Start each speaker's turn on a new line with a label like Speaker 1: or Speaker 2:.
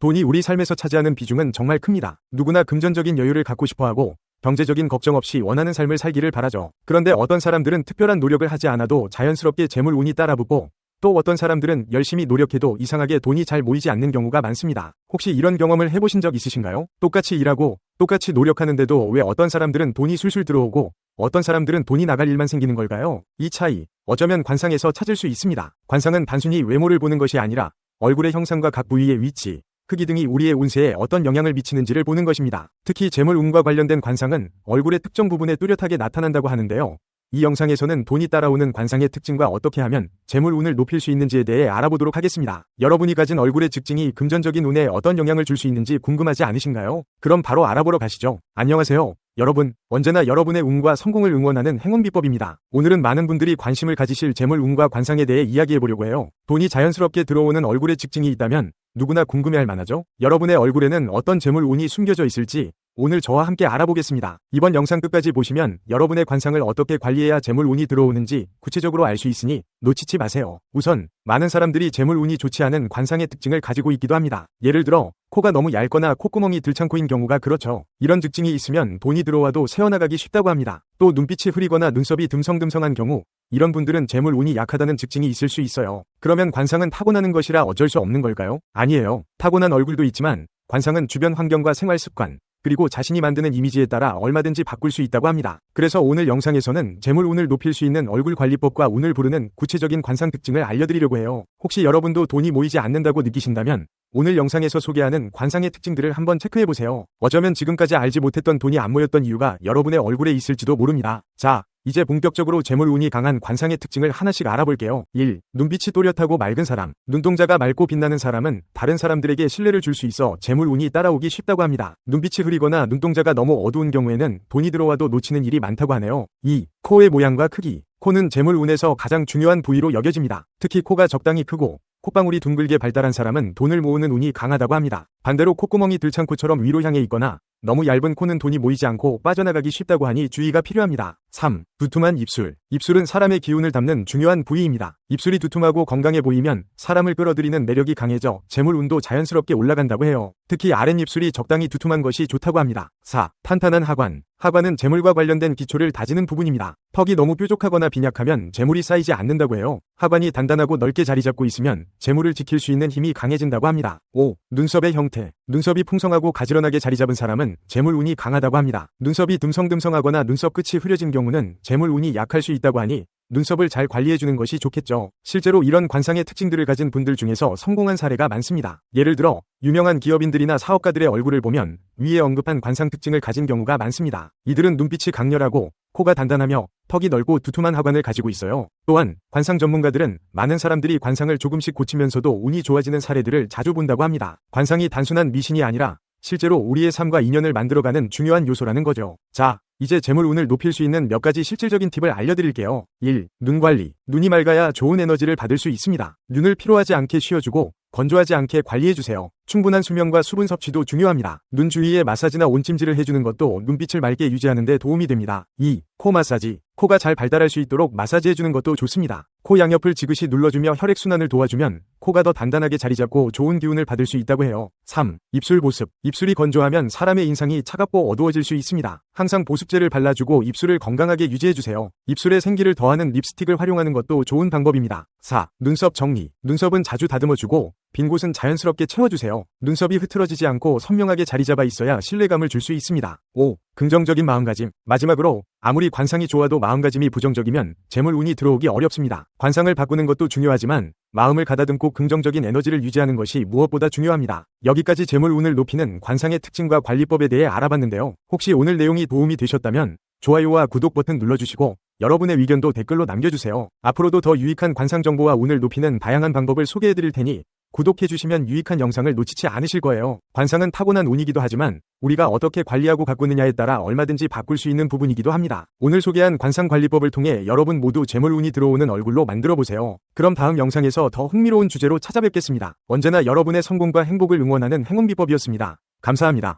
Speaker 1: 돈이 우리 삶에서 차지하는 비중은 정말 큽니다. 누구나 금전적인 여유를 갖고 싶어 하고 경제적인 걱정 없이 원하는 삶을 살기를 바라죠. 그런데 어떤 사람들은 특별한 노력을 하지 않아도 자연스럽게 재물 운이 따라붙고 또 어떤 사람들은 열심히 노력해도 이상하게 돈이 잘 모이지 않는 경우가 많습니다. 혹시 이런 경험을 해보신 적 있으신가요? 똑같이 일하고 똑같이 노력하는데도 왜 어떤 사람들은 돈이 술술 들어오고 어떤 사람들은 돈이 나갈 일만 생기는 걸까요? 이 차이 어쩌면 관상에서 찾을 수 있습니다. 관상은 단순히 외모를 보는 것이 아니라 얼굴의 형상과 각 부위의 위치, 크기 등이 우리의 운세에 어떤 영향을 미치는지를 보는 것입니다. 특히 재물 운과 관련된 관상은 얼굴의 특정 부분에 뚜렷하게 나타난다고 하는데요. 이 영상에서는 돈이 따라오는 관상의 특징과 어떻게 하면 재물 운을 높일 수 있는지에 대해 알아보도록 하겠습니다. 여러분이 가진 얼굴의 특징이 금전적인 운에 어떤 영향을 줄 수 있는지 궁금하지 않으신가요? 그럼 바로 알아보러 가시죠. 안녕하세요. 여러분, 언제나 여러분의 운과 성공을 응원하는 행운 비법입니다. 오늘은 많은 분들이 관심을 가지실 재물 운과 관상에 대해 이야기해 보려고 해요. 돈이 자연스럽게 들어오는 얼굴의 특징이 있다면 누구나 궁금해할 만하죠? 여러분의 얼굴에는 어떤 재물 운이 숨겨져 있을지 오늘 저와 함께 알아보겠습니다. 이번 영상 끝까지 보시면 여러분의 관상을 어떻게 관리해야 재물 운이 들어오는지 구체적으로 알 수 있으니 놓치지 마세요. 우선 많은 사람들이 재물 운이 좋지 않은 관상의 특징을 가지고 있기도 합니다. 예를 들어 코가 너무 얇거나 콧구멍이 들창코인 경우가 그렇죠. 이런 특징이 있으면 돈이 들어와도 새어나가기 쉽다고 합니다. 또 눈빛이 흐리거나 눈썹이 듬성듬성한 경우 이런 분들은 재물 운이 약하다는 특징이 있을 수 있어요. 그러면 관상은 타고나는 것이라 어쩔 수 없는 걸까요? 아니에요. 타고난 얼굴도 있지만 관상은 주변 환경과 생활 습관, 그리고 자신이 만드는 이미지에 따라 얼마든지 바꿀 수 있다고 합니다. 그래서 오늘 영상에서는 재물 운을 높일 수 있는 얼굴 관리법과 운을 부르는 구체적인 관상 특징을 알려드리려고 해요. 혹시 여러분도 돈이 모이지 않는다고 느끼신다면 오늘 영상에서 소개하는 관상의 특징들을 한번 체크해보세요. 어쩌면 지금까지 알지 못했던 돈이 안 모였던 이유가 여러분의 얼굴에 있을지도 모릅니다. 자, 이제 본격적으로 재물 운이 강한 관상의 특징을 하나씩 알아볼게요. 1. 눈빛이 또렷하고 맑은 사람. 눈동자가 맑고 빛나는 사람은 다른 사람들에게 신뢰를 줄 수 있어 재물 운이 따라오기 쉽다고 합니다. 눈빛이 흐리거나 눈동자가 너무 어두운 경우에는 돈이 들어와도 놓치는 일이 많다고 하네요. 2. 코의 모양과 크기. 코는 재물 운에서 가장 중요한 부위로 여겨집니다. 특히 코가 적당히 크고 콧방울이 둥글게 발달한 사람은 돈을 모으는 운이 강하다고 합니다. 반대로 콧구멍이 들창코처럼 위로 향해 있거나 너무 얇은 코는 돈이 모이지 않고 빠져나가기 쉽다고 하니 주의가 필요합니다. 3. 두툼한 입술. 입술은 사람의 기운을 담는 중요한 부위입니다. 입술이 두툼하고 건강해 보이면 사람을 끌어들이는 매력이 강해져 재물 운도 자연스럽게 올라간다고 해요. 특히 아랫입술이 적당히 두툼한 것이 좋다고 합니다. 4. 탄탄한 하관. 하관은 재물과 관련된 기초를 다지는 부분입니다. 턱이 너무 뾰족하거나 빈약하면 재물이 쌓이지 않는다고 해요. 하관이 단단하고 넓게 자리 잡고 있으면 재물을 지킬 수 있는 힘이 강해진다고 합니다. 5. 눈썹의 형태. 눈썹이 풍성하고 가지런하게 자리 잡은 사람은 재물 운이 강하다고 합니다. 눈썹이 듬성듬성하거나 눈썹 끝이 흐려진 경우는 재물 운이 약할 수 있다고 하니 눈썹을 잘 관리해주는 것이 좋겠죠. 실제로 이런 관상의 특징들을 가진 분들 중에서 성공한 사례가 많습니다. 예를 들어 유명한 기업인들이나 사업가들의 얼굴을 보면 위에 언급한 관상 특징을 가진 경우가 많습니다. 이들은 눈빛이 강렬하고 코가 단단하며 턱이 넓고 두툼한 하관을 가지고 있어요. 또한 관상 전문가들은 많은 사람들이 관상을 조금씩 고치면서도 운이 좋아지는 사례들을 자주 본다고 합니다. 관상이 단순한 미신이 아니라 실제로 우리의 삶과 인연을 만들어가는 중요한 요소라는 거죠. 자, 이제 재물 운을 높일 수 있는 몇 가지 실질적인 팁을 알려드릴게요. 1. 눈 관리. 눈이 맑아야 좋은 에너지를 받을 수 있습니다. 눈을 피로하지 않게 쉬어주고 건조하지 않게 관리해주세요. 충분한 수면과 수분 섭취도 중요합니다. 눈 주위에 마사지나 온찜질을 해주는 것도 눈빛을 맑게 유지하는 데 도움이 됩니다. 2. 코 마사지. 코가 잘 발달할 수 있도록 마사지해주는 것도 좋습니다. 코 양옆을 지그시 눌러주며 혈액순환을 도와주면 코가 더 단단하게 자리 잡고 좋은 기운을 받을 수 있다고 해요. 3. 입술 보습. 입술이 건조하면 사람의 인상이 차갑고 어두워질 수 있습니다. 항상 보습제를 발라주고 입술을 건강하게 유지해주세요. 입술에 생기를 더하는 립스틱을 활용하는 것도 좋은 방법입니다. 4. 눈썹 정리. 눈썹은 자주 다듬어주고 빈 곳은 자연스럽게 채워주세요. 눈썹이 흐트러지지 않고 선명하게 자리 잡아 있어야 신뢰감을 줄 수 있습니다. 5. 긍정적인 마음가짐. 마지막으로 아무리 관상이 좋아도 마음가짐이 부정적이면 재물 운이 들어오기 어렵습니다. 관상을 바꾸는 것도 중요하지만 마음을 가다듬고 긍정적인 에너지를 유지하는 것이 무엇보다 중요합니다. 여기까지 재물 운을 높이는 관상의 특징과 관리법에 대해 알아봤는데요. 혹시 오늘 내용이 도움이 되셨다면 좋아요와 구독 버튼 눌러주시고 여러분의 의견도 댓글로 남겨주세요. 앞으로도 더 유익한 관상 정보와 운을 높이는 다양한 방법을 소개해드릴 테니 구독해주시면 유익한 영상을 놓치지 않으실 거예요. 관상은 타고난 운이기도 하지만 우리가 어떻게 관리하고 가꾸느냐에 따라 얼마든지 바꿀 수 있는 부분이기도 합니다. 오늘 소개한 관상관리법을 통해 여러분 모두 재물운이 들어오는 얼굴로 만들어보세요. 그럼 다음 영상에서 더 흥미로운 주제로 찾아뵙겠습니다. 언제나 여러분의 성공과 행복을 응원하는 행운비법이었습니다. 감사합니다.